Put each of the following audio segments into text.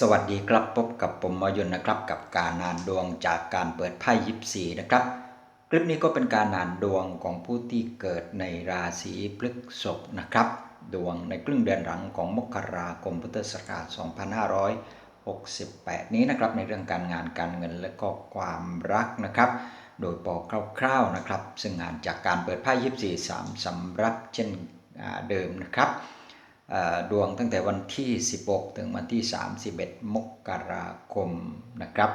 สวัสดีครับพบกับผมมายนนะครับ กับการนานดวงจากการเปิดไพ่ยิปซีนะครับ คลิปนี้ก็เป็นการนานดวงของผู้ที่เกิดในราศีพฤษภนะครับ ดวงในครึ่งเดือนหลังของมกราคมพุทธศักราช2568 นี้นะครับ ในเรื่องการงานการเงินและก็ความรักนะครับ โดยบอกคร่าวๆนะครับ ซึ่งงานจากการเปิดไพ่ยิปซีสามสำรับเช่นเดิมนะครับ ดวงตั้งแต่วันที่ 16 ถึงวันที่ 31 มกราคมนะครับ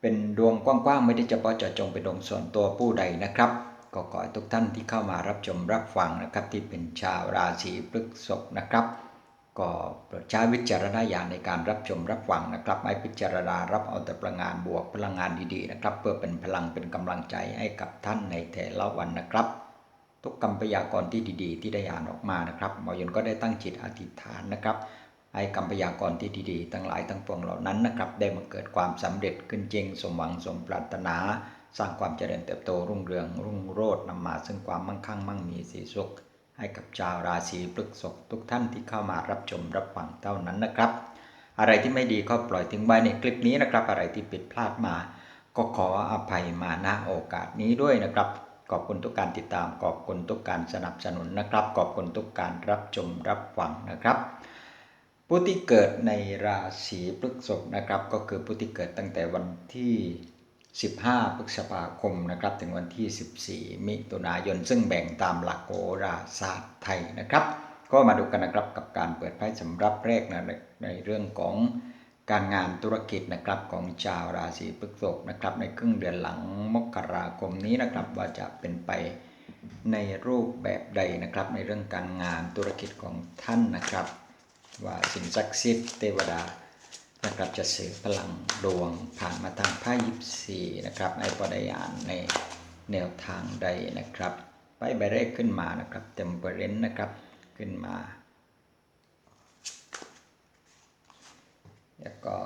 เป็นดวงกว้างๆ ไม่ได้เฉพาะเจาะจงเป็นดวงส่วนตัวผู้ใดนะครับก็ขอให้ทุกท่านที่เข้ามารับชมรับฟังนะครับ ที่เป็นชาวราศีพฤษภนะครับ ก็โปรดใช้วิจารณญาณในการรับชมรับฟังนะครับให้พิจารณารับเอาแต่พลังงานบวกพลังงานดีๆนะครับ เพื่อเป็นพลังเป็นกำลังใจให้กับท่านในแต่ละวันนะครับ ทุกคำพยากรที่ดีๆ ที่ได้อ่านออกมานะครับหมอยนก็ได้ตั้งจิตอธิษฐานนะครับให้คำพยากรที่ดีๆทั้งหลายทั้งปวงเหล่านั้นนะครับ ได้มาเกิดความสำเร็จขึ้นจริง สมหวังสมปรารถนา สร้างความเจริญเติบโตรุ่งเรืองรุ่งโรจน์นำมาซึ่งความมั่งคั่งมั่งมีสีสุข ให้กับชาวราศีพฤษภทุกท่านที่เข้ามารับชมรับฟังเท่านั้นนะครับ อะไรที่ไม่ดีก็ปล่อยทิ้งไว้ในคลิปนี้นะครับ อะไรที่ผิดพลาดมา ก็ขออภัยมาณโอกาสนี้ด้วยนะครับ ขอบคุณทุกการติดตาม ขอบคุณทุกการสนับสนุนนะครับ ขอบคุณทุกการรับชมรับฟังนะครับ ผู้ที่เกิดในราศีพฤษภนะครับ ก็คือผู้ที่เกิดตั้งแต่วันที่ 15 พฤษภาคมนะครับ ถึงวันที่ 14 มิถุนายน ซึ่งแบ่งตามหลักโหราศาสตร์ไทยนะครับ ก็มาดูกันนะครับกับการเปิดไพ่สำรับแรกนะในเรื่องของ การงานธุรกิจนะครับของชาวราศีพฤษภนะครับ ในครึ่งเดือนหลังมกราคมนี้นะครับ ว่าจะเป็นไปในรูปแบบใดนะครับ ในเรื่องการงานธุรกิจของท่านนะครับ ว่าสิ่งศักดิ์สิทธิ์เทวดานะครับจะสื่อพลังดวงผ่านมาทางไพ่ยิปซีนะครับในปริยานในแนวทางใดนะครับไพ่ใบแรกขึ้นมานะครับเต็มเปร์เรนนะครับขึ้นมา แล้วก็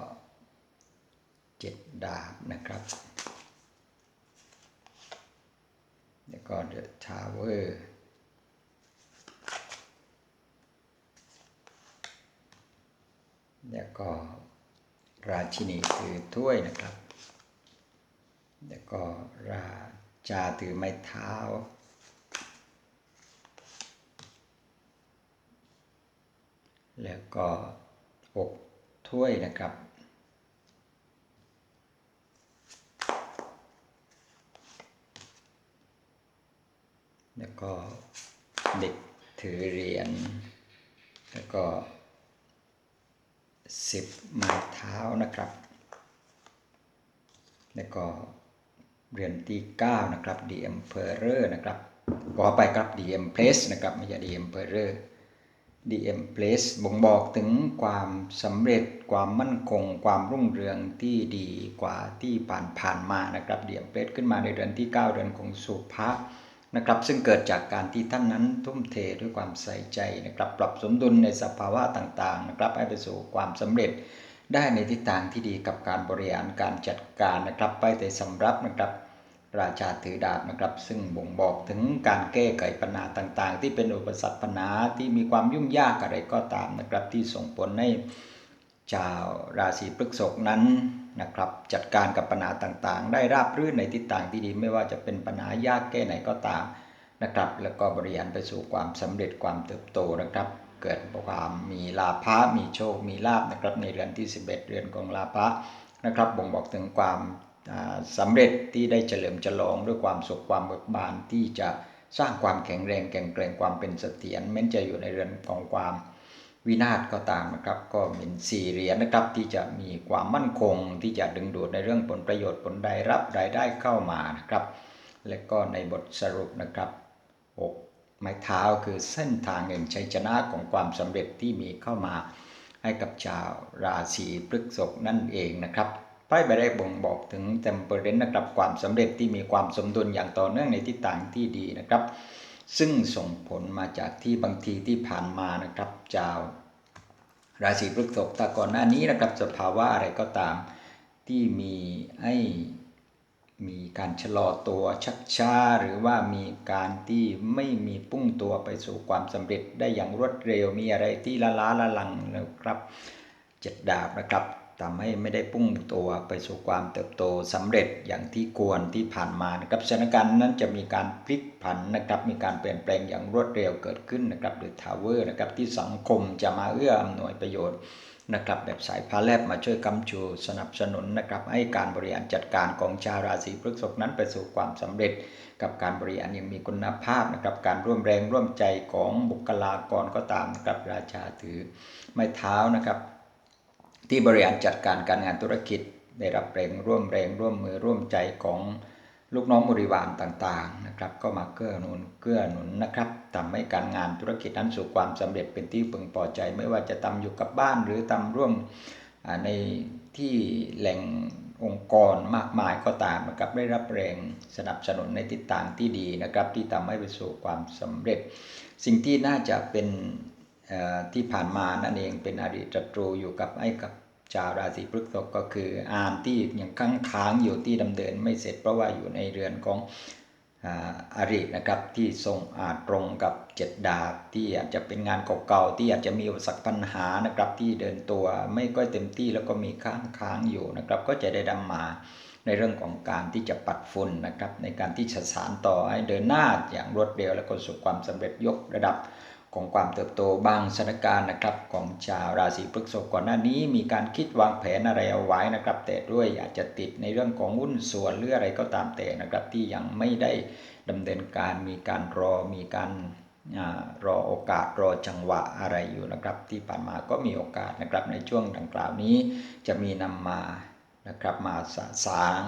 เจ็ดดาบนะครับ แล้วก็เดอะทาวเวอร์แล้วก็ราชินีถือถ้วยนะครับ แล้วก็ราชาถือไม้เท้า แล้วก็อก ถ้วยนะครับ แล้วก็เด็กถือเหรียญ แล้วก็สิบไม้เท้านะครับ แล้วก็เหรียญที่ 9 นะครับ The Emperor นะครับขอไปครับ The Empress นะครับ ไม่ใช่ The Emperor DM Place บ่งบอกถึงความสำเร็จความมั่นคง ความรุ่งเรืองที่ดีกว่าที่ผ่านผ่านมานะครับ DM Place ขึ้นมาในเดือนที่ 9 เดือนของสุภะนะครับ ซึ่งเกิดจากการที่ท่านนั้นทุ่มเทด้วยความใส่ใจนะครับ ปรับสมดุลในสภาวะต่างๆนะครับให้ไปสู่ความสำเร็จได้ในทิศทางที่ดีกับการบริหารการจัดการนะครับ ไปแต่สำรับนะครับ ราชาถือดาบนะครับ ซึ่งบ่งบอกถึงการแก้ไขปัญหาต่างๆ ที่เป็นอุปสรรคปัญหาที่มีความยุ่งยากอะไรก็ตามนะครับ ที่ส่งผลให้ชาวราศีพฤษภนั้นนะครับ จัดการกับปัญหาต่างๆ ได้ราบรื่นในทิศทางที่ดีไม่ว่าจะเป็นปัญหายากแก้ไหนก็ตามนะครับ แล้วก็บริหารไปสู่ความสำเร็จความเติบโตนะครับ เกิดความมีลาภะมีโชค มีลาบนะครับในเรือนที่ 11 เรือนของลาภะนะครับ บ่งบอกถึงความ สำเร็จที่ได้เฉลิมฉลองด้วยความสุขความเบิกบานที่จะสร้างความแข็งแรงแข็งแกร่งความเป็นเสถียรแม้จะอยู่ในเรือนของความวินาศก็ตามนะครับ ก็เป็นสี่เหรียญนะครับที่จะมีความมั่นคงที่จะดึงดูดในเรื่องผลประโยชน์ผลได้รับรายได้เข้ามานะครับ และก็ในบทสรุปนะครับอกไม้เท้าคือเส้นทางแห่งชัยชนะของความสำเร็จที่มีเข้ามาให้กับชาวราศีพฤษภนั่นเองนะครับ ไพ่ใบแรกบ่งบอกถึงเต็มเปอร์เซ็นต์นะครับความสำเร็จที่มีความสมดุลอย่างต่อเนื่องในทิศทางที่ดีนะครับ ซึ่งส่งผลมาจากที่บางทีที่ผ่านมานะครับเจ้าราศีพฤษภแต่ก่อนหน้านี้นะครับสภาวะอะไรก็ตามที่มีให้มีการชะลอตัวชักช้าหรือว่ามีการที่ไม่มีพุ่งตัวไปสู่ความสำเร็จได้อย่างรวดเร็วมีอะไรที่ละล้าละลังนะครับเจ็ดดาบนะครับ ทำให้ไม่ได้พุ่งตัวไปสู่ความเติบโตสำเร็จอย่างที่ควรที่ผ่านมานะครับสถานการณ์นั้นจะมีการพลิกผันนะครับ มีการเปลี่ยนแปลงอย่างรวดเร็วเกิดขึ้นนะครับโดยทาวเวอร์นะครับที่สังคมจะมาเอื้ออำนวยประโยชน์นะครับแบบสายพาแลบมาช่วยกำชูสนับสนุนนะครับให้การบริหารจัดการของชาวราศีพฤษภนั้นไปสู่ความสำเร็จ กับการบริหารยังมีคุณภาพนะครับการร่วมแรงร่วมใจของบุคลากรก็ตามนะครับราชาถือไม้เท้านะครับ ที่บริหารจัดการการงานธุรกิจ ได้รับแรงร่วมแรงร่วมมือร่วมใจของลูกน้องบริวารต่างๆนะครับ ก็มาเกื้อหนุนเกื้อหนุนนะครับทำให้การงานธุรกิจนั้นสู่ความสำเร็จเป็นที่พึงพอใจ ไม่ว่าจะทำอยู่กับบ้านหรือทำร่วมในที่แหล่งองค์กรมากมายก็ตามนะครับได้รับแรงสนับสนุนในทิศทางที่ดีนะครับ ที่ทำให้ไปสู่ความสำเร็จ สิ่งที่น่าจะเป็นที่ผ่านมานั่นเองเป็นอดีตศัตรูอยู่กับไอ้กับ ชาวราศีพฤษภก็คืออานที่ยังค้างค้างอยู่ที่ดำเนินไม่เสร็จเพราะว่าอยู่ในเรือนของอารินะครับที่ทรงอาจตรงกับเจ็ดดาบที่อาจจะเป็นงานเก่าๆที่อาจจะมีอุปสรรคปัญหานะครับที่เดินตัวไม่ก็เต็มที่แล้วก็มีค้างค้างอยู่นะครับก็จะได้ดำมาในเรื่องของการที่จะปัดฝุ่นนะครับในการที่จะสานต่อให้เดินหน้าอย่างรวดเร็ว และก็สู่ความสำเร็จยกระดับ ของความเติบโตบางสถานการณ์นะครับ ของชาวราศีพฤษภก่อนหน้านี้ มีการคิดวางแผนอะไรเอาไว้นะครับ แต่ด้วยอาจจะติดในเรื่องของหุ้นส่วนหรืออะไรก็ตามแต่นะครับ ที่ยังไม่ได้ดำเนินการมีการรอมีการรอโอกาสรอจังหวะอะไรอยู่นะครับ ที่ผ่านมาก็มีโอกาสนะครับในช่วงดังกล่าวนี้จะมีนำมานะครับมาสาง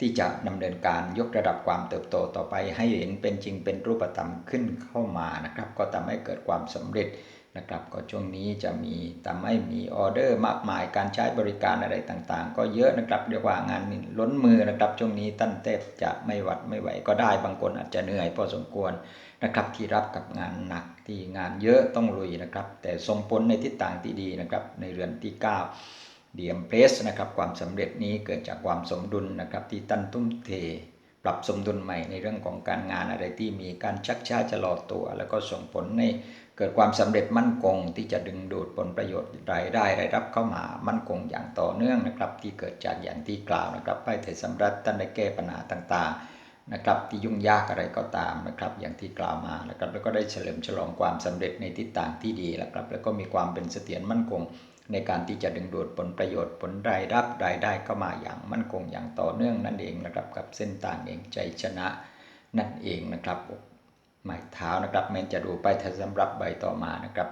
ที่จะดำเนินการยกระดับความเติบโตต่อไป ให้เห็นเป็นจริงเป็นรูปธรรมขึ้นเข้ามานะครับ ก็ทำให้เกิดความสำเร็จนะครับ ก็ช่วงนี้จะมีทำให้มีออเดอร์มากมายการใช้บริการอะไรต่างๆ ก็เยอะนะครับเรียกว่างานล้นมือนะครับช่วงนี้ตั้นเทบจะไม่หวัดไม่ไหวก็ได้บางคนอาจจะเหนื่อยพอสมควรนะครับที่รับกับงานหนักที่งานเยอะต้องลุยนะครับ แต่ส่งผลในทิศทางที่ดีนะครับในเรือนที่ 9 ดียมเพลสนะครับความสำเร็จนี้เกิดจากความสมดุลนะครับที่ตั้นตุ้มเท ปรับสมดุลใหม่ในเรื่องของการงานอะไรที่มีการชักช้าจะรอตัว แล้วก็ส่งผลในเกิดความสำเร็จมั่นคง ที่จะดึงดูดผลประโยชน์รายได้รายรับเข้ามามั่นคงอย่างต่อเนื่องนะครับที่เกิดจากอย่างที่กล่าวนะครับไพ่เทสำรับท่านได้แก้ปัญหาต่างๆนะครับที่ยุ่งยากอะไรก็ตามนะครับอย่างที่กล่าวมานะครับแล้วก็ได้เฉลิมฉลองความสำเร็จในทิศทางที่ดีนะครับแล้วก็มีความเป็นเสถียรมั่นคง ในการที่จะดึงดูดผลประโยชน์ผลรายรับรายได้เข้ามาอย่างมั่นคงอย่างต่อเนื่องนั่นเองนะครับกับเส้นทางเองใจชนะนั่นเองนะครับหมายเท้านะครับแม้จะดูไปถ้าสำหรับใบต่อมานะครับ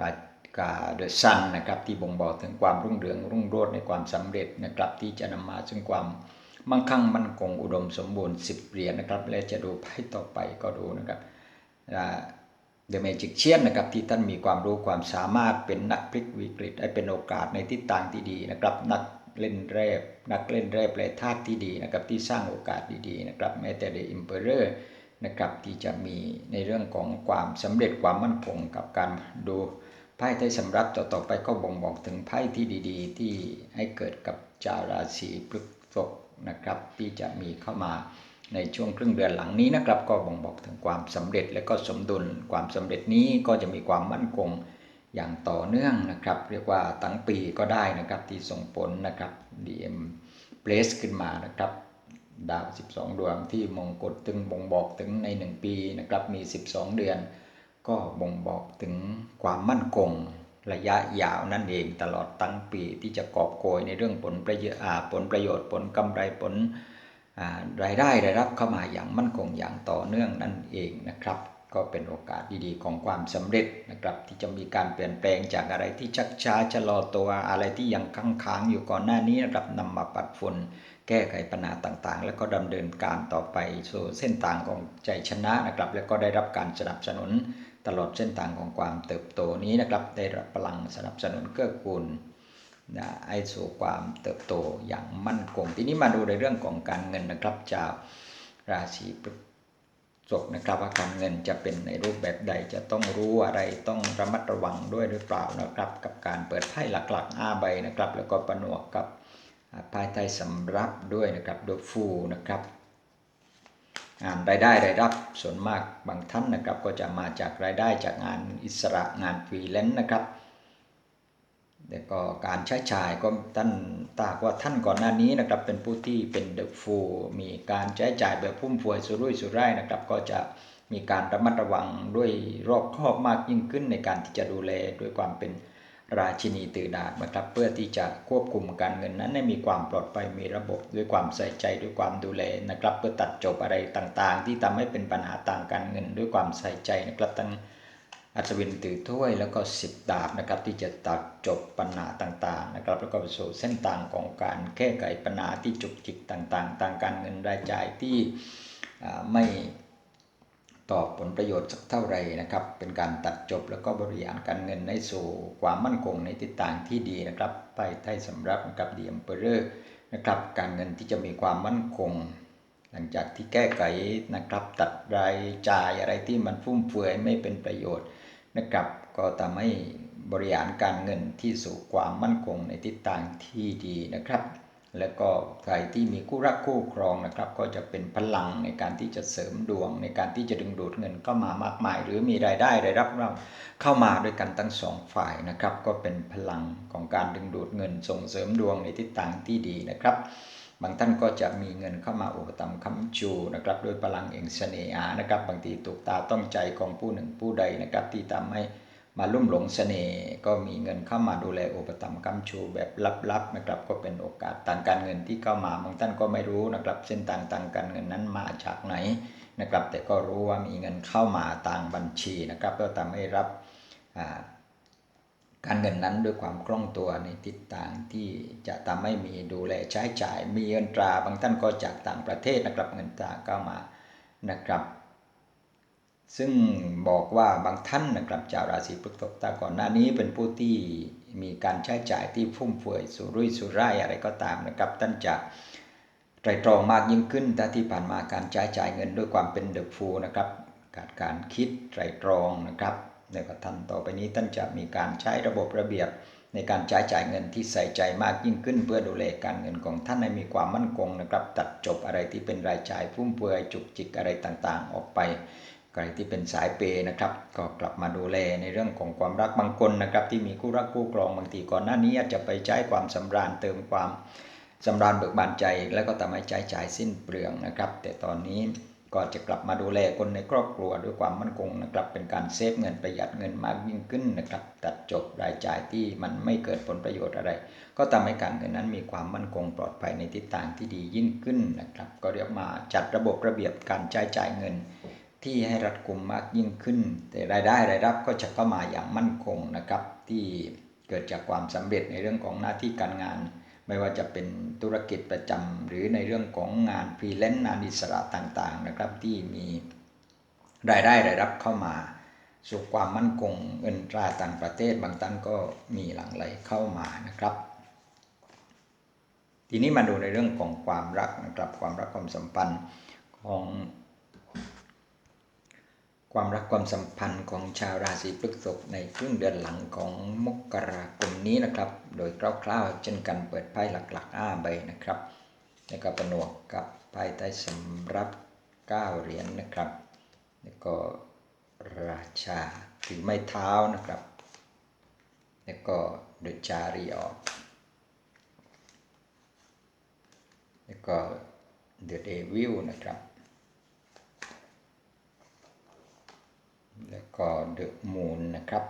ราชกาเดอะซันนะครับที่บ่งบอกถึงความรุ่งเรืองรุ่งโรจน์ในความสำเร็จนะครับที่จะนำมาซึ่งความมั่งคั่งมั่นคงอุดมสมบูรณ์สิบเหรียญนะครับและจะดูไพ่ต่อไปก็ดูนะครับ เดอะเมจิกเชียนนะครับที่ท่านมีความรู้ความสามารถเป็นนักพลิกวิกฤตให้เป็นโอกาสในทิศทางที่ดีนะครับนักเล่นแรบนักเล่นแรบแปลธาตุที่ดีนะครับที่สร้างโอกาสดีๆนะครับแม้แต่เดอะอิมเพอเรอร์นะครับที่จะมีในเรื่องของความสำเร็จความมั่นคงกับการดูไพ่ไทยสำรับต่อๆไปก็บ่งบอกถึงไพ่ที่ดีๆ ที่ให้เกิดกับจาราศีพฤษภนะครับที่จะมีเข้ามา ในช่วงครึ่งเดือนหลังนี้นะครับ ก็บ่งบอกถึงความสำเร็จและก็สมดุลความสำเร็จนี้ก็จะมีความมั่นคงอย่างต่อเนื่องนะครับ เรียกว่าตั้งปีก็ได้นะครับที่ส่งผลนะครับ DM Place ขึ้นมานะครับ ดาว 12 ดวงที่มงกฎถึงบ่งบอกถึงใน 1 ปีนะครับมี 12 เดือน ก็บ่งบอกถึงความมั่นคงระยะยาวนั่นเองตลอดตั้งปีที่จะกอบโกยในเรื่องผลประโยชน์ผลประโยชน์ผลกำไรผล รายได้ได้รับเข้ามาอย่างมั่นคงอย่างต่อเนื่องนั่นเองนะครับ ก็เป็นโอกาสดีๆของความสำเร็จนะครับ ที่จะมีการเปลี่ยนแปลงจากอะไรที่ชักช้าชะลอตัวอะไรที่ยังค้างค้างอยู่ก่อนหน้านี้นะครับนำมาปัดฝุ่นแก้ไขปัญหาต่างๆ แล้วก็ดำเนินการต่อไปสู่เส้นทางของใจชนะนะครับ แล้วก็ได้รับการสนับสนุนตลอดเส้นทางของความเติบโตนี้นะครับ ได้รับพลังสนับสนุนเกื้อกูล นะให้สู่ความเติบโตอย่างมั่นคง ทีนี้มาดูในเรื่องของการเงินนะครับจากราศีพฤษภนะครับว่าการเงินจะเป็นในรูปแบบใดจะต้องรู้อะไรต้องระมัดระวังด้วยหรือเปล่านะครับ กับการเปิดไพ่หลักๆ 5 ใบนะครับ แล้วก็ประนวกกับไพ่ใต้สำรับด้วยนะครับโดยฟูนะครับงานรายได้รายรับส่วนมากบางท่านนะครับก็จะมาจากรายได้จากงานอิสระงานฟรีแลนซ์นะครับ แต่ก็การใช้จ่ายก็ท่านตากว่าท่านก่อนหน้านี้นะครับ เป็นผู้ที่เป็นเดอะฟูมีการใช้จ่ายแบบพุ่มพวยสุรุ่ยสุร่ายนะครับ ก็จะมีการระมัดระวังด้วยรอบคอบมากยิ่งขึ้นในการที่จะดูแลด้วยความเป็นราชินีตื่นดาดนะครับ เพื่อที่จะควบคุมการเงินนั้นให้มีความปลอดภัยมีระบบด้วยความใส่ใจด้วยความดูแลนะครับ เพื่อตัดจบอะไรต่างๆ ที่ทำให้เป็นปัญหาต่างการเงินด้วยความใส่ใจนะครับทั้ง อัศวินถือถ้วยแล้วก็สิบดาบนะครับที่จะตัดจบปัญหาต่างๆนะครับแล้วก็ไปสู่เส้นทางของการแก้ไขปัญหาที่จุกจิกต่างๆทางการเงินรายจ่ายที่ไม่ตอบผลประโยชน์สักเท่าไหร่นะครับ เป็นการตัดจบแล้วก็บริหารการเงินในสู่ความมั่นคงในทิศทางที่ดีนะครับ ไปไทยสำรับกับเดียมเปอร์นะครับการเงินที่จะมีความมั่นคง หลังจากที่แก้ไขนะครับตัดรายจ่ายอะไรที่มันฟุ่มเฟือยไม่เป็นประโยชน์ นะครับ ก็ทำให้บริหารการเงินที่สู่ความมั่นคงในทิศทางที่ดีนะครับ แล้วก็ใครที่มีคู่รักคู่ครองนะครับ ก็จะเป็นพลังในการที่จะเสริมดวง ในการที่จะดึงดูดเงินเข้ามามากมาย หรือมีรายได้รายรับเราเข้ามาด้วยกันทั้งสองฝ่ายนะครับ ก็เป็นพลังของการดึงดูดเงินส่งเสริมดวงในทิศทางที่ดีนะครับ บางท่านก็จะมีเงินเข้ามาอุปถัมภ์ค้ำชูนะครับด้วยพลังเองเสน่หานะครับ บางทีถูกตาต้องใจของผู้หนึ่งผู้ใดนะครับ ที่ทำให้มาลุ่มหลงเสน่ห์ก็มีเงินเข้ามาดูแลอุปถัมภ์ค้ำชูแบบลับๆนะครับ ก็เป็นโอกาสทางการเงินที่เข้ามาบางท่านก็ไม่รู้นะครับเส้นทางทางการเงินนั้นมาจากไหนนะครับ แต่ก็รู้ว่ามีเงินเข้ามาต่างบัญชีนะครับก็ทำให้รับ การเงินนั้นด้วยความคล่องตัวในทิศทางที่จะทำให้มีดูแลใช้จ่าย มีเงินตราบางท่านก็จากต่างประเทศนะครับเงินตราเข้ามานะครับ ซึ่งบอกว่าบางท่านนะครับชาวราศีพฤษภตาก่อนหน้านี้เป็นผู้ที่มีการใช้จ่ายที่ฟุ่มเฟือยสุรุ่ยสุร่ายอะไรก็ตามนะครับท่านจะไตรตรองมากยิ่งขึ้นถ้าที่ผ่านมาการใช้จ่ายเงินด้วยความเป็นเดอะฟูนะครับ การการคิดไตรตรองนะครับ ในกท่านต่อไปนี้ท่านจะมีการใช้ระบบระเบียบในการใช้จ่ายเงินที่ใส่ใจมากยิ่งขึ้น เพื่อดูแลการเงินของท่านให้มีความมั่นคงนะครับ ตัดจบอะไรที่เป็นรายจ่ายฟุ่มเฟือยจุกจิกอะไรต่างๆ ออกไปใครที่เป็นสายเปนะครับ ก็กลับมาดูแลในเรื่องของความรักบางคนนะครับ ที่มีคู่รักคู่ครองบางทีก่อนหน้านี้อาจจะไปใช้ความสำราญเติมความสำราญเบิกบานใจ แล้วก็ทำให้ใช้จ่ายสิ้นเปลืองนะครับ แต่ตอนนี้ ก็จะกลับมาดูแลคนในครอบครัวด้วยความมั่นคงนะครับ เป็นการเซฟเงินประหยัดเงินมากยิ่งขึ้นนะครับ ตัดจบรายจ่ายที่มันไม่เกิดผลประโยชน์อะไร ก็ทำให้การเงินนั้นมีความมั่นคงปลอดภัยในทิศทางที่ดียิ่งขึ้นนะครับ ก็เรียกมาจัดระบบระเบียบการใช้จ่ายเงิน ที่ให้รัดกุมมากยิ่งขึ้น แต่รายได้รายรับก็จะเข้ามาอย่างมั่นคงนะครับ ที่เกิดจากความสำเร็จในเรื่องของหน้าที่การงาน ไม่ว่าจะเป็นธุรกิจประจำหรือในเรื่องของงานฟรีแลนซ์งานอิสระต่างๆนะครับที่มีรายได้รายรับเข้ามา สู่ความมั่นคงเงินตราต่างประเทศบางท่านก็มีหลั่งไหลเข้ามานะครับ ทีนี้มาดูในเรื่องของความรักนะครับความรักความสัมพันธ์ของ ความรักความสัมพันธ์ของชาวราศีพฤษภในครึ่งเดือนหลังของมกราคมนี้นะครับ โดยคร่าวๆเช่นกันเปิดไพ่หลักๆ 5 ใบนะครับแล้วก็ประนวกกับไพ่ใต้สำรับ 9 เหรียญนนะครับ แล้วก็ราชาถือไม้เท้านะครับ แล้วก็เดจารีออกแล้วก็เดอะเดวิลนะครับ แล้วก็เดอะมูนนะครับ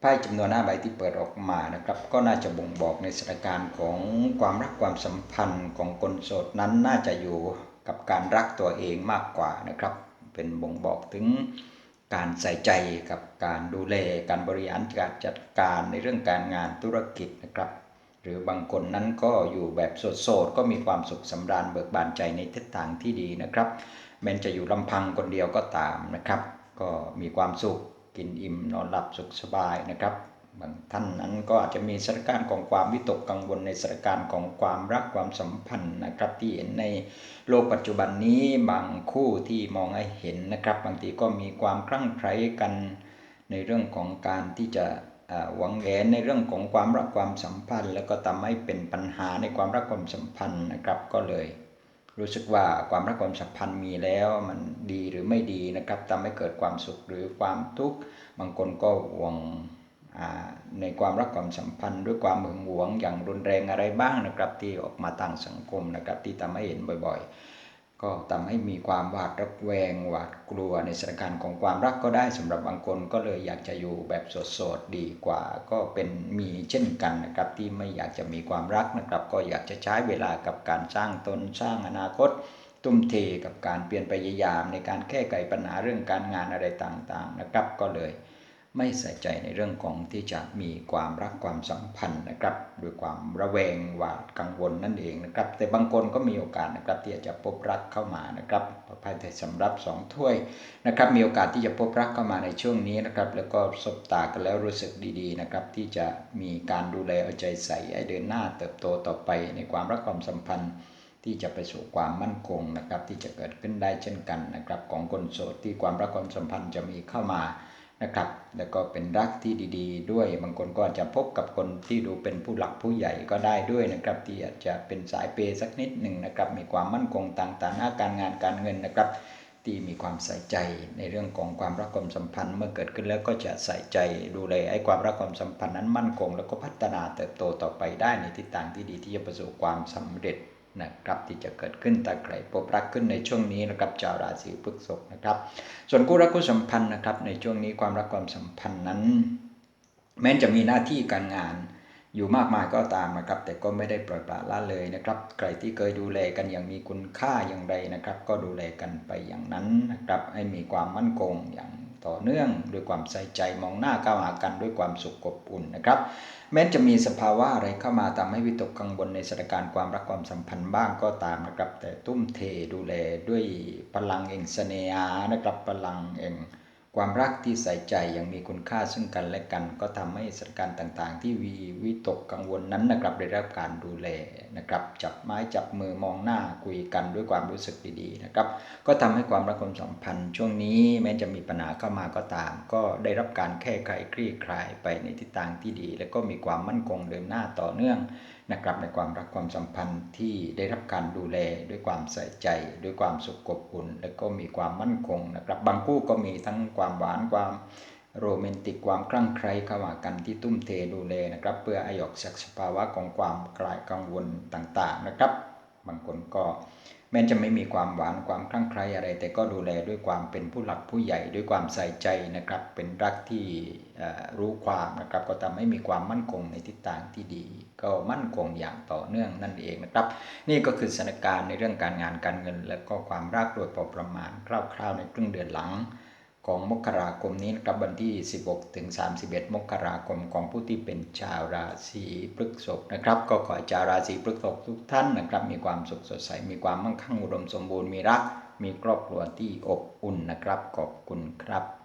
ไพ่จำนวนหน้าใบที่เปิดออกมานะครับ ก็น่าจะบ่งบอกในสถานการณ์ของความรักความสัมพันธ์ของคนโสดนั้นน่าจะอยู่กับการรักตัวเองมากกว่านะครับ เป็นบ่งบอกถึงการใส่ใจกับการดูแลการบริหารการจัดการในเรื่องการงานธุรกิจนะครับ หรือบางคนนั้นก็อยู่แบบโสดๆก็มีความสุขสำราญเบิกบานใจในทิศทางที่ดีนะครับแม้จะอยู่ลำพังคนเดียวก็ตามนะครับ ก็มีความสุขกินอิ่มนอนหลับสุขสบายนะครับบางท่านนั้นก็อาจจะมีสถานการณ์ของความวิตกกังวลในสถานการณ์ของความรักความสัมพันธ์นะครับที่เห็นในโลกปัจจุบันนี้บางคู่ที่มองให้เห็นนะครับ บางทีก็มีความคลั่งไคล้กันในเรื่องของการที่จะ หวังแหนในเรื่องของความรักความสัมพันธ์ แล้วก็ทำให้เป็นปัญหาในความรักความสัมพันธ์นะครับก็เลย รู้สึกว่าความรักความสัมพันธ์มีแล้วมันดีหรือไม่ดีนะครับทำให้เกิดความสุขหรือความทุกข์บางคนก็หวงในความรักความสัมพันธ์ด้วยความหึงหวงอย่างรุนแรงอะไรบ้างนะครับที่ออกมาทางสังคมนะครับที่ทำให้เห็นบ่อย ๆ ก็ทำให้มีความหวาดระแวงหวาดกลัวในสถานการณ์ของความรักก็ได้สำหรับบางคนก็เลยอยากจะอยู่แบบโสดๆดีกว่า ก็เป็นมีเช่นกันนะครับที่ไม่อยากจะมีความรักนะครับ ก็อยากจะใช้เวลากับการสร้างตนสร้างอนาคต ตุ้มเทกับการเปลี่ยนพยายามในการแก้ไขปัญหาเรื่องการงานอะไรต่างๆนะครับ ก็เลย ไม่ใส่ใจในเรื่องของที่จะมีความรักความสัมพันธ์นะครับด้วยความระแวงหวาดกังวลนั่นเองนะครับ แต่บางคนก็มีโอกาสนะครับที่จะพบรักเข้ามานะครับประภัยแต่สำรับสองถ้วยนะครับมีโอกาสที่จะพบรักเข้ามาในช่วงนี้นะครับแล้วก็สบตากันแล้วรู้สึกดีๆนะครับที่จะมีการดูแลเอาใจใส่ให้เดินหน้าเติบโตต่อไปในความรักความสัมพันธ์ที่จะไปสู่ความมั่นคงนะครับที่จะเกิดขึ้นได้เช่นกันนะครับของคนโสดที่ความรักความสัมพันธ์จะมีเข้ามา นะครับ แล้วก็เป็นรักที่ดี ๆ ด้วย บางคนก็อาจจะพบกับคนที่ดูเป็นผู้หลักผู้ใหญ่ก็ได้ด้วยนะครับ ที่อาจจะเป็นสายเปย์สักนิดหนึ่งนะครับ มีความมั่นคงต่างๆหน้าการงานการเงินนะครับ ที่มีความใส่ใจในเรื่องของความรักความสัมพันธ์ เมื่อเกิดขึ้นแล้วก็จะใส่ใจดูแลไอ้ความรักความสัมพันธ์นั้นมั่นคง แล้วก็พัฒนาเติบโตต่อไปได้ในทิศทางที่ดีที่จะประสบความสำเร็จ นะครับที่จะเกิดขึ้นแต่ใครพบรักขึ้นในช่วงนี้นะครับชาวราศีพฤษภนะครับ ส่วนคู่รักคู่สัมพันธ์นะครับ ในช่วงนี้ความรักความสัมพันธ์นั้น แม้จะมีหน้าที่การงานอยู่มากมายก็ตามนะครับ แต่ก็ไม่ได้ปล่อยปละละเลยนะครับ ใครที่เคยดูแลกันอย่างมีคุณค่าอย่างไรนะครับ ก็ดูแลกันไปอย่างนั้นนะครับ ให้มีความมั่นคงอย่าง ต่อเนื่องด้วยความใส่ใจมองหน้าก้าวหากันด้วยความสุขอบอุ่นนะครับ แม้จะมีสภาวะอะไรเข้ามาทำให้วิตกกังวลในสถานการณ์ความรักความสัมพันธ์บ้างก็ตามนะครับ แต่ตุ้มเทดูแลด้วยพลังเองเสน่หานะครับพลังเอง ความรักที่ใส่ใจอย่างมีคุณค่าซึ่งกันและกัน ก็ทำให้สถานการณ์ต่าง ๆ ที่วีวิตกกังวลนั้นนะครับได้รับการดูแลนะครับ จับไม้จับมือมองหน้าคุยกันด้วยความรู้สึกดีๆนะครับ ก็ทำให้ความรักความสัมพันธ์ ช่วงนี้แม้จะมีปัญหาเข้ามาก็ตาม ก็ได้รับการแก้ไขคลี่คลายไปในทิศทางที่ดี และก็มีความมั่นคงเดินหน้าต่อเนื่อง นะครับในความรักความสัมพันธ์ที่ได้รับการดูแลด้วยความใส่ใจ ด้วยความสุขอบอุ่น และก็มีความมั่นคงนะครับบางคู่ก็มีทั้งความหวานความโรแมนติกความคลั่งไคล้เข้ามากันที่ตุ้มเทดูแลนะครับ เพื่ออายอกจากสภาวะของความกลายกังวลต่างๆนะครับ บางคนก็ แม้จะไม่มีความหวานความคลั่งไคล้อะไร แต่ก็ดูแลด้วยความเป็นผู้หลักผู้ใหญ่ด้วยความใส่ใจนะครับ เป็นรักที่รู้ความนะครับ ก็ทำให้มีความมั่นคงในทิศทางที่ดี ก็มั่นคงอย่างต่อเนื่องนั่นเองนะครับ นี่ก็คือสถานการณ์ในเรื่องการงานการเงิน และก็ความรักโดยพอประมาณคร่าวๆในครึ่งเดือนหลัง ของมกราคมนี้นะครับวันที่ 16 ถึง 31 มกราคมของผู้ที่เป็นชาวราศีพฤษภนะครับ ก็ขอชาวราศีพฤษภทุกท่านนะครับ มีความสุขสดใส มีความมั่งคั่งอุดมสมบูรณ์มีรัก มีครอบครัวที่อบอุ่นนะครับ ขอบคุณครับ